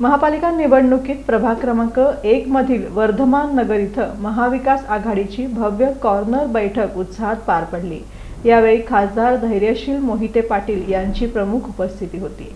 महापालिका निवडणुकीत प्रभाग क्रमांक एक मधील वर्धमान नगर इथं महाविकास आघाडीची भव्य कॉर्नर बैठक उत्साहात पार पडली. यावेळी खासदार धैर्यशील मोहिते पाटील यांची प्रमुख उपस्थिती होती.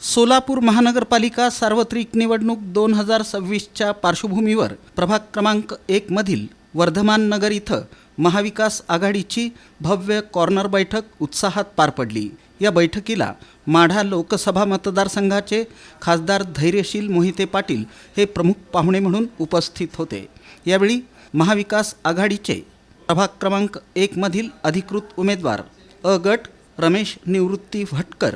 सोलापूर महानगरपालिका सार्वत्रिक निवडणूक दोन हजार सव्वीसच्या पार्श्वभूमीवर प्रभाग क्रमांक एकमधील वर्धमान नगर इथं महाविकास आघाडीची भव्य कॉर्नर बैठक उत्साहात पार पडली. या बैठकीला माढा लोकसभा मतदारसंघाचे खासदार धैर्यशील मोहिते पाटील हे प्रमुख पाहुणे म्हणून उपस्थित होते. यावेळी महाविकास आघाडीचे प्रभाग क्रमांक एकमधील अधिकृत उमेदवार अ गट रमेश निवृत्ती भटकर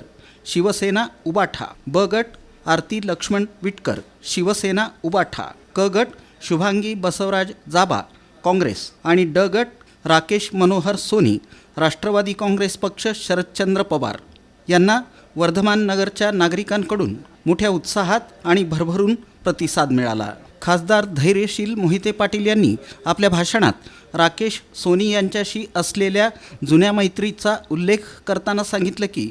शिवसेना उबाठा ब गट आरती लक्ष्मण विटकर शिवसेना उबाठा क गट शुभांगी बसवराज जाबा काँग्रेस आणि ड गट राकेश मनोहर सोनी राष्ट्रवादी काँग्रेस पक्ष शरदचंद्र पवार यांना वर्धमान नगरच्या नागरिकांकडून मोठ्या उत्साहात आणि भरभरून प्रतिसाद मिळाला. खासदार धैर्यशील मोहिते पाटील यांनी आपल्या भाषणात राकेश सोनी यांच्याशी असलेल्या जुन्या मैत्रीचा उल्लेख करताना सांगितलं की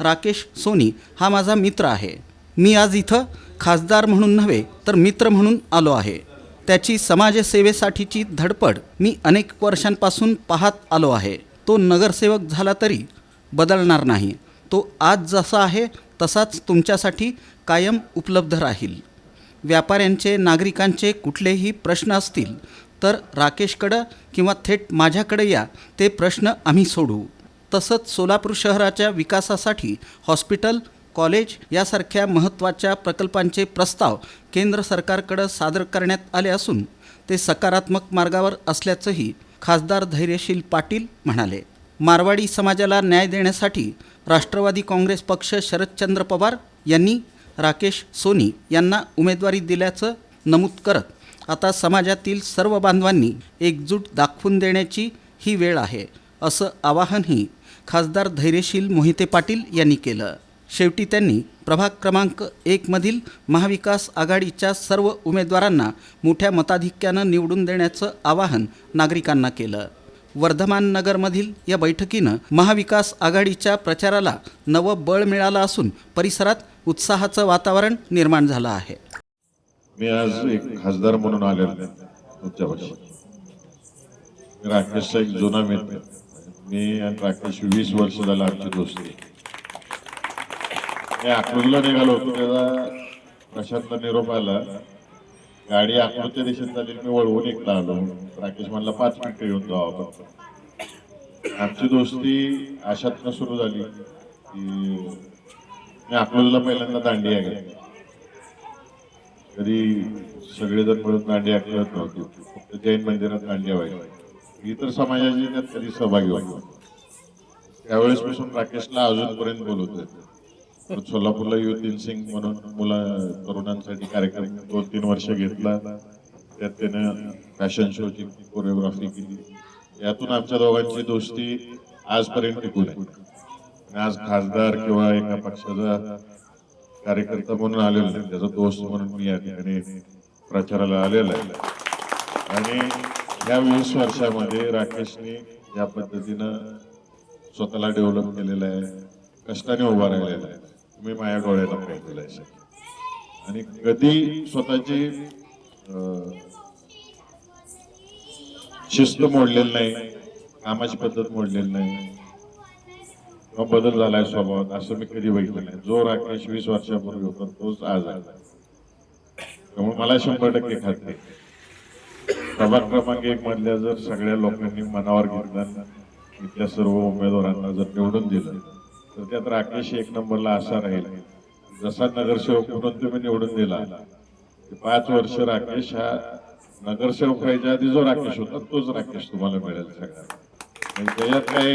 राकेश सोनी हा माझा मित्र आहे. मी आज इथं खासदार म्हणून नव्हे तर मित्र म्हणून आलो आहे. त्याची समाजसेवेसाठीची धडपड मी अनेक वर्षांपासून पाहत आलो आहे. तो नगरसेवक झाला तरी बदलणार नाही. तो आज जसा आहे तसाच तुमच्यासाठी कायम उपलब्ध राहील. व्यापाऱ्यांचे नागरिकांचे कुठलेही प्रश्न असतील तर राकेशकडं किंवा थेट माझ्याकडे या ते प्रश्न आम्ही सोडू. तसंच सोलापूर शहराच्या विकासासाठी हॉस्पिटल कॉलेज यासारख्या महत्त्वाच्या प्रकल्पांचे प्रस्ताव केंद्र सरकारकडं सादर करण्यात आले असून ते सकारात्मक मार्गावर असल्याचंही खासदार धैर्यशील पाटील म्हणाले. मारवाडी समाजाला न्याय देण्यासाठी राष्ट्रवादी काँग्रेस पक्ष शरदचंद्र पवार यांनी राकेश सोनी यांना उमेदवारी दिल्याचं नमूद करत आता समाजातील सर्व बांधवांनी एकजूट दाखवून देण्याची ही वेळ आहे असं आवाहनही खासदार धैर्यशील मोहिते पाटील यांनी केलं. शेवटी त्यांनी प्रभाग क्रमांक एकमधील महाविकास आघाडीच्या सर्व उमेदवारांना मोठ्या मताधिक्यानं निवडून देण्याचं आवाहन नागरिकांना केलं. वर्धमान नगरमधील या बैठकीनं महाविकास आघाडीच्या प्रचाराला नवं बळ मिळालं असून परिसरात उत्साहाचं वातावरण निर्माण झालं आहे. मी आज एक खासदार म्हणून आलेलो तुमच्यापाशी राकेशचा एक जुना मित्र मी आणि राकेश वीस वर्ष झाला आमची दोस्ती. मी अकलूजला निघालो होतो तेव्हा प्रशांतला निरोप आला गाडी अकलूजच्या दिशेने झाली मी वळवून एकला आलो. राकेश म्हणला पाच मिनिटं येऊन जाऊ आपण. आमची दोस्ती अशातनं सुरू झाली की मी अकलूजला पहिल्यांदा दांडिया आहे कधी सगळेजण मिळून दांडी खेळत नव्हती. फक्त जैन मंदिरात दांडिया व्हायची. इतर समाजाची त्यात कधी सहभागी व्हायची त्यावेळेसपासून राकेशला अजूनपर्यंत बोलवतोय. सोलापूरला युवतीन सिंग म्हणून मुला तरुणांसाठी कार्यक्रम दोन तीन वर्ष घेतला. त्यात त्यानं फॅशन शोची कोरिओग्राफी केली. यातून आमच्या दोघांची दोस्ती आजपर्यंत टिकून आहे. आज खासदार किंवा एका पक्षाचा कार्यकर्ता म्हणून आलेलो नाही त्याचा दोस्त म्हणून मी या ठिकाणी प्रचाराला आलेला आहे. आणि या वीस वर्षामध्ये राकेशने ज्या पद्धतीनं स्वतःला डेव्हलप केलेलं आहे. कष्टाने उभा राहिलेला आहे. तुम्ही माझ्या डोळ्याला पाहिलेलं आहे आणि कधी स्वतःची शिस्त मोडलेली नाही कामाची पद्धत मोडलेली नाही किंवा बदल झालाय स्वभावात असं मी कधी बघितलं नाही. जो राकेश वीस वर्षापूर्वी होता तोच आज आला त्यामुळे मला शंभर टक्के खात्री सभा क्रमांक एक मधल्या जर सगळ्या लोकांनी मनावर घेतला इथल्या सर्व उमेदवारांना जर निवडून दिलं त्यात राकेश एक नंबरला असा राहील. जसा नगरसेवक म्हणून तुम्ही निवडून दिला पाच वर्ष राकेश हा नगरसेवक व्हायच्या आधी जो राकेश होता तोच राकेश तुम्हाला मिळेल सगळ्यांना त्याच्यात म्हणजे काही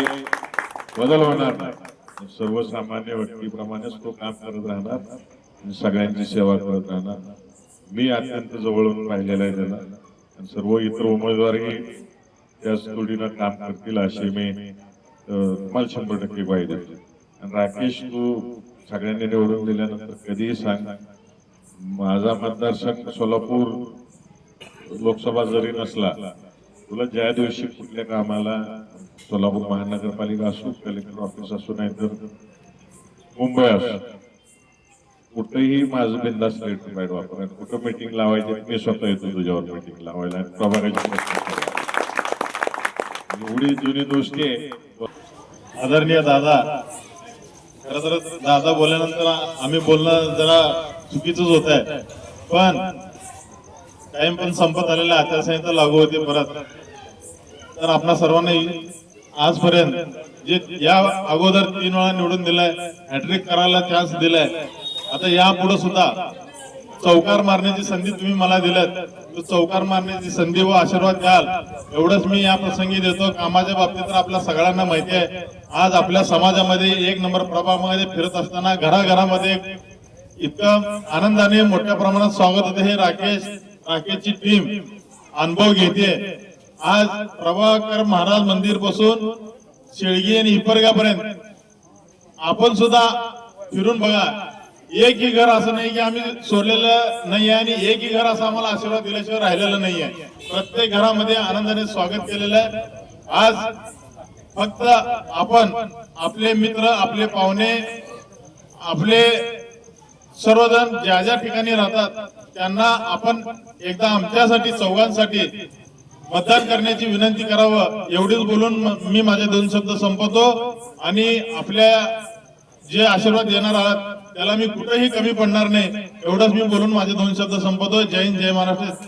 बदल होणार नाही. सर्वसामान्य व्यक्तीप्रमाणेच तो काम करत राहणार सगळ्यांची सेवा करत राहणार. मी अत्यंत जवळून पाहिलेला आहे त्याला. आणि सर्व इतर उमेदवारही त्याच तुडीनं काम करतील अशी मी तुम्हाला शंभर टक्के पाहिजे. राकेश तू सगळ्यांनी निवडून दिल्यानंतर कधीही सांग. माझा मतदारसंघ सोलापूर लोकसभा जरी नसला तुला ज्या दिवशी कुठल्या कामाला सोलापूर महानगरपालिका असो कलेक्टर ऑफिस असो नाही तर मुंबई असो कुठंही माझं बिंदास लेट वापर कुठं मीटिंग लावायची मी स्वतः येतो तुझ्यावर मीटिंग लावायला प्रभागाची एवढी जुनी दोस्ती आहे. आदरणीय दादा खर तर दादा बोलल्यानंतर आम्ही बोलणं जरा चुकीचंच होत आहे पण टाइम पण संपत आलेला आहे. आचारसंहिता लागू होते परत तर आपणा सर्वांनाही आजपर्यंत जे या अगोदर तीन वेळा निवडून दिलाय हॅट्रिक करायला चान्स दिलाय आता यापुढे सुद्धा चौकार मारण्याची संधी तुम्ही मला दिल्यात तो चौकार मारण्याची संधी व आशीर्वाद द्याल. एवढंच मी या प्रसंगी देतो. कामाच्या बाबतीत तर आपल्या सगळ्यांना माहिती आहे. आज आपल्या समाजामध्ये एक नंबर प्रभावामध्ये फिरत असताना घराघरामध्ये इतकं आनंदाने मोठ्या प्रमाणात स्वागत होते हे राकेश राकेशची टीम अनुभव घेते. आज प्रभाकर महाराज मंदिरपासून शेळगी आणि हिपरगापर्यंत आपण सुद्धा फिरून बघा. एकही घर असं नाही की आम्ही सोडलेलं नाही आहे आणि एकही घर असं आम्हाला आशीर्वाद दिल्याशिवाय राहिलेलं नाही आहे प्रत्येक घरामध्ये आनंदाने स्वागत केलेलं आहे. आज फक्त आपण आपले मित्र आपले पाहुणे आपले सर्वजण ज्या ज्या ठिकाणी राहतात त्यांना आपण एकदा आमच्यासाठी चौघांसाठी मतदान करण्याची विनंती करावं एवढीच बोलून मी माझे दोन शब्द संपवतो. आणि आपल्या जे आशीर्वाद देणार आहात त्याला मी कुठेही कमी पडणार नाही. एवढंच मी बोलून माझे दोन शब्द संपवतोय. जय हिंद जय महाराष्ट्र.